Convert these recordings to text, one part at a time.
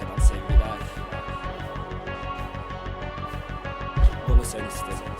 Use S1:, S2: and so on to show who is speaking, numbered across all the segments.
S1: Paşa'dan sevgiler. Bunu sen istedin.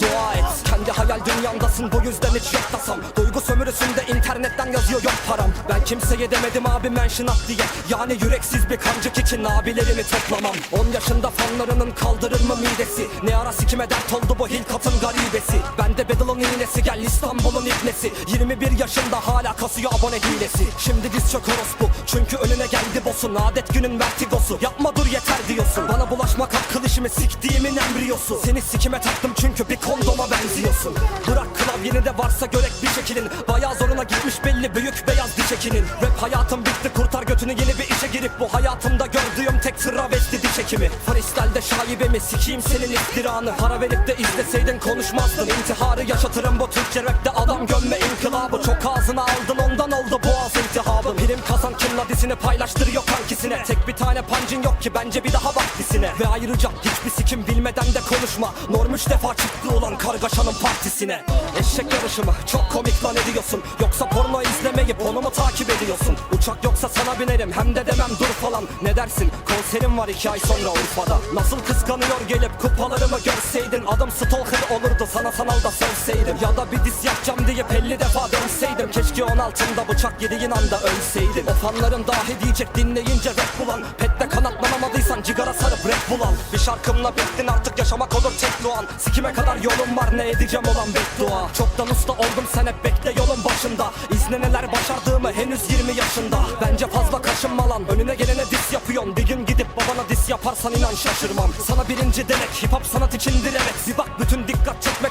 S1: dua et. Kendi hayal dünyamdasın bu yüzden hiç yok tasam Duygu sömürüsünde internetten yazıyor yok param. Ben kimseye demedim abi mention diye. Yani yüreksiz bir kancık için abilerimi toplamam. 10 yaşında fanlarının kaldırır mı midesi? Ne ara sikime dert oldu bu Hilkat'ın garibesi? Bende Bedel'ın iğnesi gel İstanbul'un ibnesi 21 yaşında hala kasıyor abone hilesi. Şimdi diz çök orospu çünkü önüne geldi boss'un. Adet günün vertigosu. Yapma dur yeter diyorsun. Bana bulaşmak hakkı dişimi siktiğimin embriyosu. Seni sikime taktım çünkü bir kondoma benziyorsun. Bırak klavyeni de varsa görek bir şekilin. Bayağı zoruna gitmiş belli büyük beyaz diş ekinin Rap hayatım bitti kurtar götünü yeni bir işe girip Bu hayatımda gördüğüm tek travesti diş hekimi. Freestyle'de şaibemi sikeyim senin iftiranı. Para verip de izleseydin konuşmazdın. İntiharı yaşatırım bu Türkçe rapte adam gömme inkılabı. Çok ağzına aldın ondan oldu boğaz iltihabı Prim kazan kimla dizini paylaştırıyor kankisine. Tek bir tane pancin yok ki bence bir daha bak dizine Ve ayrıca hiçbir sikim bilmeden de konuşma. Norm üç defa çıktı ulan kargaşanın partisine. Eşek yarışı mı çok komik lan ediyorsun. Yoksa porno izlemeyip onu mu takip ediyorsun? Uçak yoksa sana binerim hem de demem dur falan. Ne dersin? Konserim var iki ay sonra Urfa'da. Nasıl kıskanıyor gelip kupalarımı görseydin? Adım stalker olurdu sana sanalda sövseydim Ya da bir dis yapacağım diye 50 defa dönseydim Keşke 16'ımda bıçak yediğin anda ölseydim O fanların dahi diyecek dinleyince rap bulan. Pette kanatlanamadıysan cigara sarıp rap bulan. Bir şarkımla bittin artık yaşamak olur tek doğan. Sikime kadar yolum var ne edeceğim olan beddua. Çoktan usta oldum sen hep bekle yolun başında. İzle neler başardığımı henüz 20 yaşında. Bence fazla kaşınma lan önüne gelene dis yapıyorsun. Bir gün gidip babana dis yaparsan inan şaşırmam. Sana birinci demek hip hop sanat içindir evet. Bir bak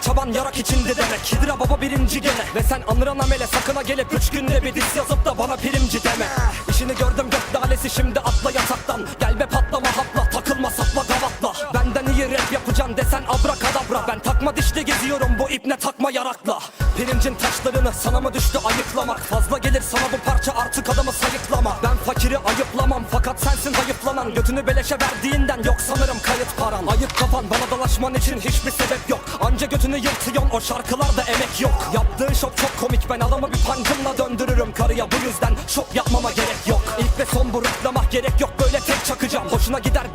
S1: çaban yarak içindi demek. Hidra baba birinci gene. Ve sen anıran amele sakına gelip Üç günde bir dis yazıp da bana primci deme. İşini gördüm gök dalesi şimdi atla yataktan. Gel be patlama hapla takılma sapla gavatla. Benden iyi rap yapacaksın desen abrakadabra. Ben takma dişli geziyorum bu ipne takma yarakla Pirincin taşlarını sana mı düştü ayıklamak Fazla gelir sana bu parça artık adamı sayıklama. Ben fakiri ayıplamam fakat sensin hayıflanan Götünü beleşe verdiğinden yok sanırım kayıt paran. Ayıp kafan bana dalaşman için hiçbir sebep yok. Anca götünü yırtıyorsun o şarkılarda emek yok. Yaptığın şok çok komik ben adamı bir pancımla döndürürüm karıya. Bu yüzden şok yapmama gerek yok. İlk ve son bu rıklamak gerek yok böyle tek çakacağım. Hoşuna gider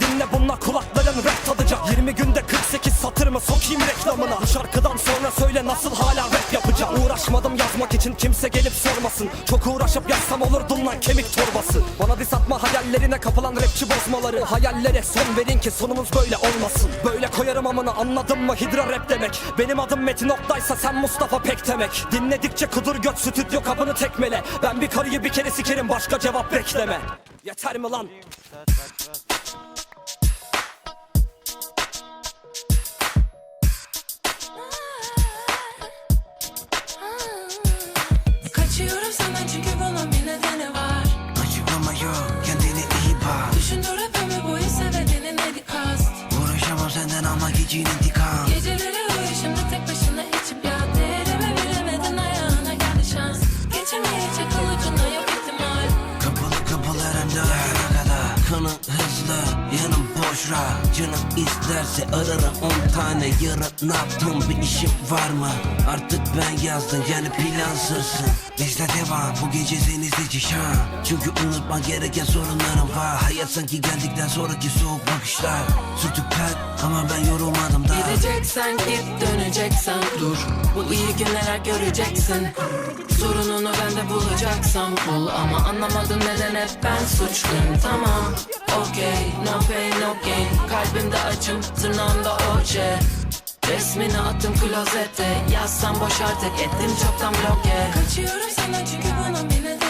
S1: 48 satır mı sokayım reklamına. Bu şarkıdan sonra söyle nasıl hala rap yapacağım. Uğraşmadım yazmak için kimse gelip sormasın. Çok uğraşıp yazsam olurdum lan kemik torbası. Bana dis atma hayallerine kapılan rapçi bozmaları. Hayallere son verin ki sonumuz böyle olmasın. Böyle koyarım amına anladın mı? Hidra rap demek. Benim adım Metin Oktay'sa sen Mustafa Pek demek. Dinledikçe kudur göt stüdyo kapını tekmele. Ben bir karıyı bir kere sikerim başka cevap bekleme. Yeter mi lan?
S2: Senden çünkü bunun bir nedeni var.
S3: Açıklama yok kendine iyi bak.
S2: Düşündür hep ömür boyu sebebini ne kast.
S3: Uğraşamam senden ama geçin intikam rahat Canım isterse ararım on tane yarın ne yaptım bir işim var mı? Artık ben yazdım yani plansızsın. Bizde devam bu gece seni seçişen Çünkü unutma gereken sorunlarım var. Hayat sanki geldikten sonraki soğuk bakışlar. Sütü pek ama ben yorulmadım da.
S2: Gideceksen git döneceksen dur. Bu iyi günler göreceksin. Sorununu bende bulacaksam bul Ama anlamadım neden hep ben suçluyum. Tamam okey. No pain no gain Kalbimde acım tırnağımda oje. Resmini attım klozete. Yazsam boş artık ettim çoktan bloke. Kaçıyorum senden çünkü bunun bir